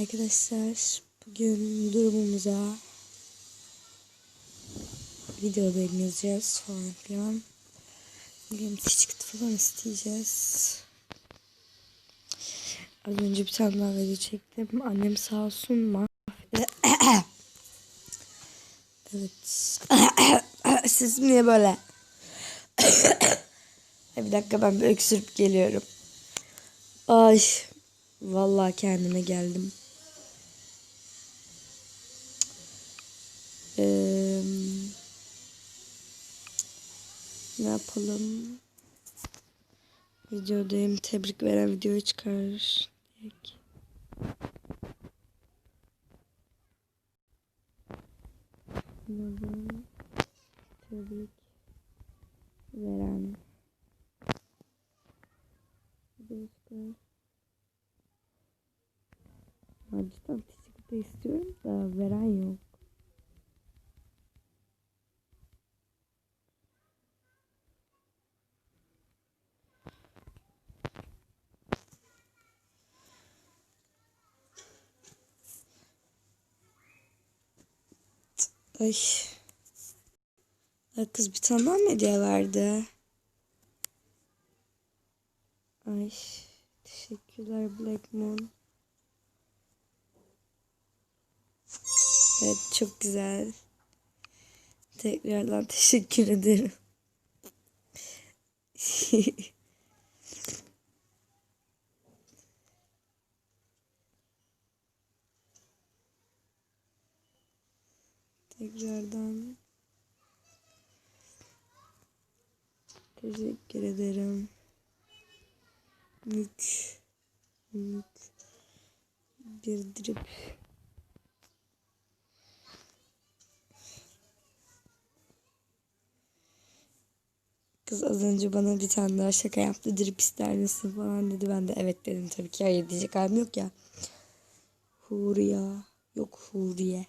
Arkadaşlar bugün durumumuza video yazacağız falan filan. Bugün çıktı falan isteyeceğiz. Az önce bir tane daha video çektim. Annem sağ olsun mahvetti. evet. Siz niye böyle? bir dakika ben bir öksürüp geliyorum. Ay. Vallahi kendime geldim. Ne yapalım? Videodayım. Tebrik veren videoyu çıkar. Umarım Tebrik veren videoyu çıkar. Ya cidden teşekkür de istiyorum da veren yok. Ay. Ay kız bir tane daha mı hediye verdi? Ay. Teşekkürler Black Moon. Evet çok güzel. Tekrardan teşekkür ederim. Tekrardan teşekkür ederim. Mük. Mük. Bir drip. Kız az önce bana bir tane daha şaka yaptı. Drip ister misin falan dedi. Ben de evet dedim tabii ki. Hayır diyecek halim yok ya. Huriya. Yok Huriye.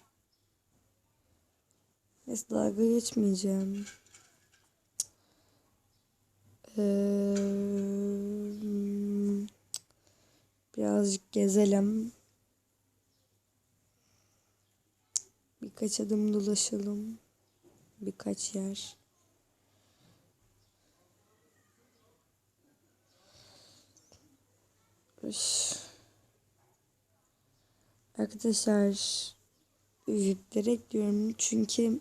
Neyse dalga geçmeyeceğim. Ee, birazcık gezelim. Birkaç adım dolaşalım. Birkaç yer. Üş. Arkadaşlar yükleyerek diyorum çünkü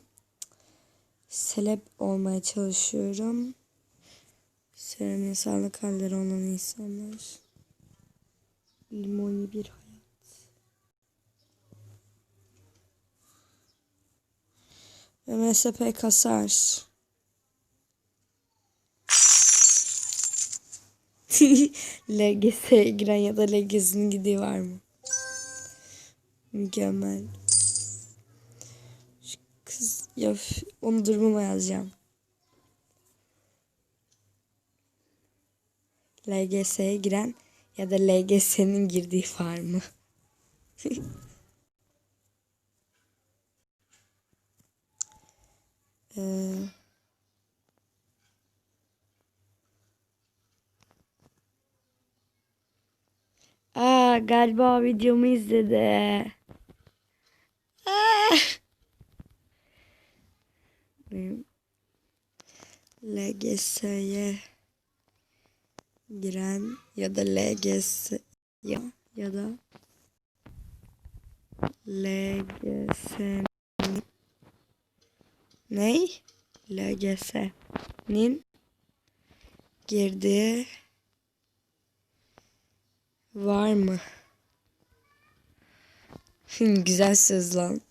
seleb olmaya çalışıyorum. Sevme sağlık halleri olan insanlar. Limoni bir hayat. Ve MSP kasar. LGS'ye giren ya da LGS'nin gidiği var mı? Mükemmel. Ya onu durumuma yazacağım. LGS'ye giren ya da LGS'nin girdiği var mı? ee, Aa galiba videomu izledi. Aa! Benim LGS'ye giren ya da LGS ya, ya da LGS'nin ney? LGS'nin girdiği Var mı? Güzel söz lan.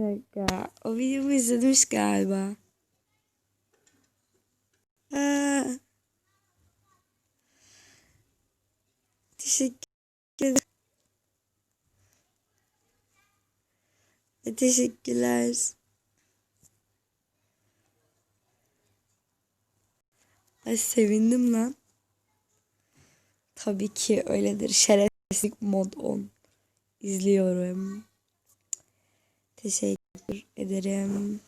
Dakika. O videomu izlemiş galiba. Aa. Teşekkür ederim. Teşekkürler. Ay sevindim lan. Tabii ki öyledir. Şerefsizlik mod 10. İzliyorum. Teşekkür ederim.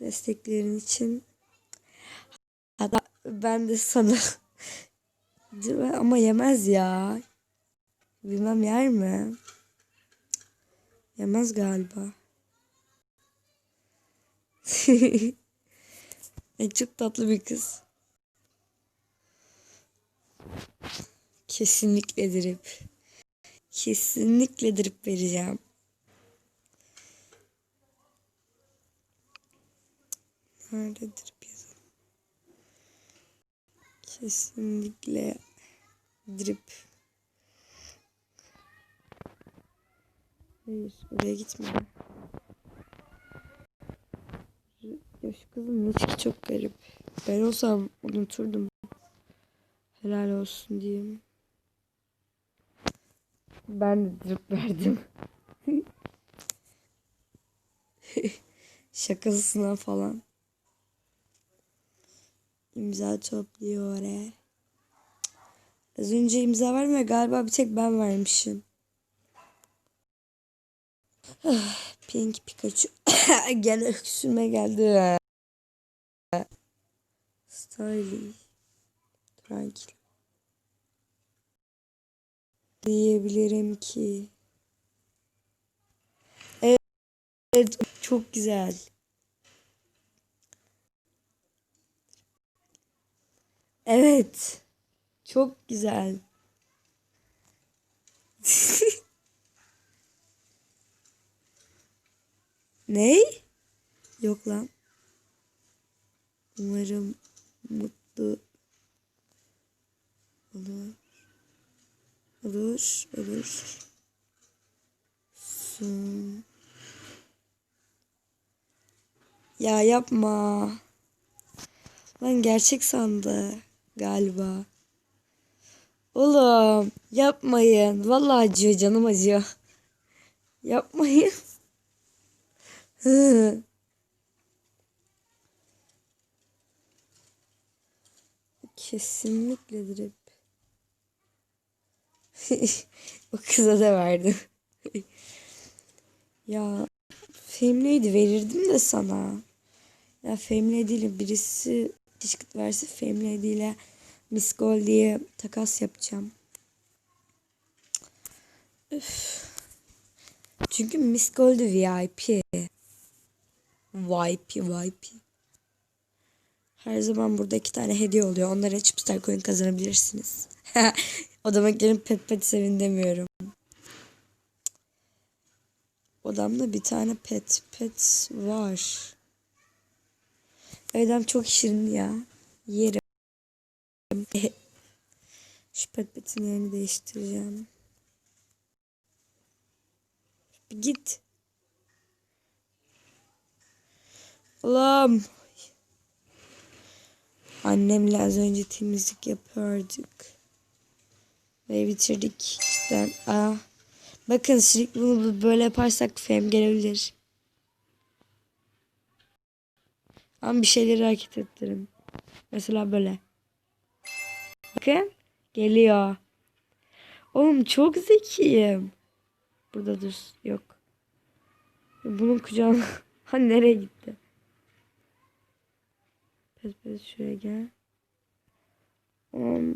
Desteklerin için. Hatta ben de sana? Ama yemez ya. Bilmem yer mi? Yemez galiba. e, çok tatlı bir kız. Kesinlikle drip. Kesinlikle drip vereceğim. Drip yazalım? Kesinlikle drip. Hayır oraya gitme. Ya şu kızın ilişki çok garip. Ben olsam unuturdum. Helal olsun diyeyim. Ben de drip verdim. Şakasına falan. İmza topluyor oraya. Az önce imza vermiyor galiba bir tek ben vermişim. Pink Pikachu. Gene öksürme geldi. Styling. Tranquil. Diyebilirim ki. Evet çok güzel. Evet. Çok güzel. ne? Yok lan. Umarım mutlu olur. Olur, olur. Sun. Ya yapma. Lan gerçek sandı galiba. Oğlum yapmayın. Vallahi acıyor canım acıyor. Yapmayın. Kesinlikle drip. o kıza da verdim. ya Femleydi verirdim de sana. Ya Femley ile birisi Dişkıt verse Femley ile Miss Gold diye takas yapacağım. Üf. Çünkü Miss Gold VIP. VIP VIP. Her zaman burada iki tane hediye oluyor. Onlara Chipstar Coin kazanabilirsiniz. Odama gelin pet pet sevin demiyorum. Odamda bir tane pet pet var. Evden çok şirin ya. Yerim. Şu pet petin yerini değiştireceğim. Bir git. Allah'ım. Annemle az önce temizlik yapıyorduk. Ve bitirdik işte. Aa. Bakın sürekli bunu böyle yaparsak fem gelebilir. Ama bir şeyleri hareket ettirin. Mesela böyle. Bakın. Geliyor. Oğlum çok zekiyim. Burada dur. Yok. Bunun kucağına... ha nereye gitti? Pes pes şuraya gel. Um,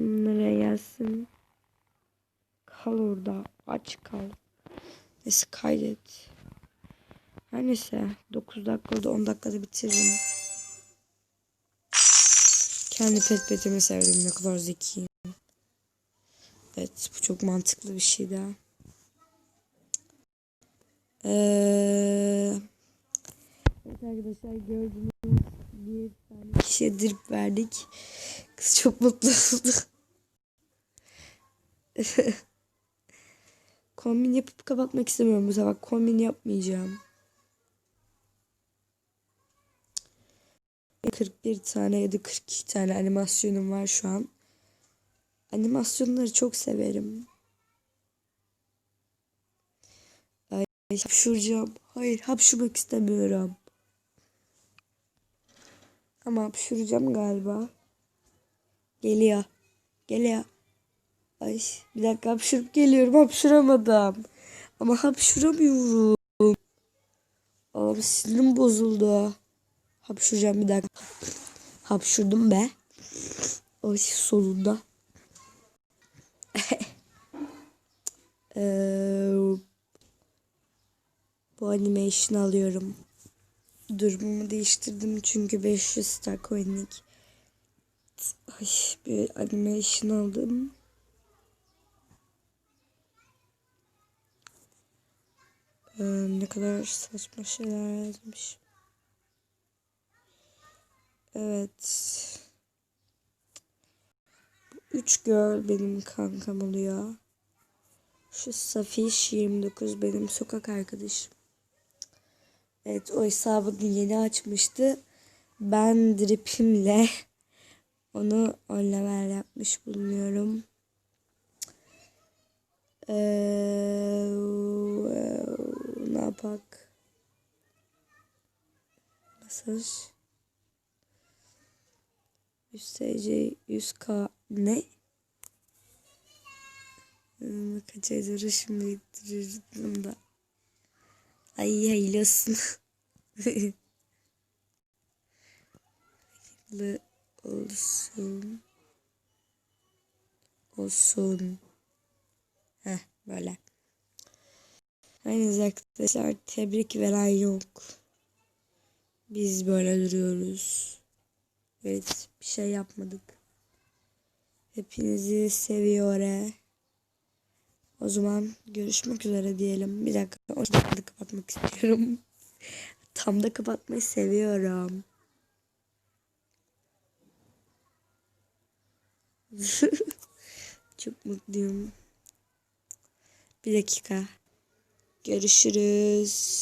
nereye gelsin? Kal orada. Aç kal. Neyse kaydet. Her neyse 9 dakikada 10 dakikada bitiririm. Kendi pet petimi sevdim ne kadar zekiyim. Evet bu çok mantıklı bir şey daha. Ee, evet arkadaşlar gördüğünüz bir tane kişiye drip verdik. Kız çok mutlu oldu. kombin yapıp kapatmak istemiyorum bu sefer. Kombin yapmayacağım. 41 tane ya da 42 tane animasyonum var şu an. Animasyonları çok severim. Ay, hapşuracağım. Hayır hapşurmak istemiyorum. Ama hapşuracağım galiba. Geliyor. Geliyor. Ay bir dakika hapşurup geliyorum. Hapşuramadım. Ama hapşuramıyorum. Oğlum sinirim bozuldu. Hapşuracağım bir dakika. Hapşurdum be. O solunda. Eee, bu animation alıyorum. Durumumu değiştirdim çünkü 500 star coin'lik. Ay, bir animation aldım. Ee, ne kadar saçma şeyler yazmış. Evet. Üç girl benim kankam oluyor. Şu Safiş 29 benim sokak arkadaşım. Evet o hesabını yeni açmıştı. Ben dripimle onu on level yapmış bulunuyorum. Ee, ne yapak? Mesaj. 100 TC 100k ne? Kaç aydır şimdi yitiririm da. Ay hayırlı olsun. hayırlı olsun. Olsun. Heh böyle. Aynen arkadaşlar tebrik veren yok. Biz böyle duruyoruz. Evet bir şey yapmadık. Hepinizi seviyor. O zaman görüşmek üzere diyelim. Bir dakika o dakikada kapatmak istiyorum. Tam da kapatmayı seviyorum. Çok mutluyum. Bir dakika. Görüşürüz.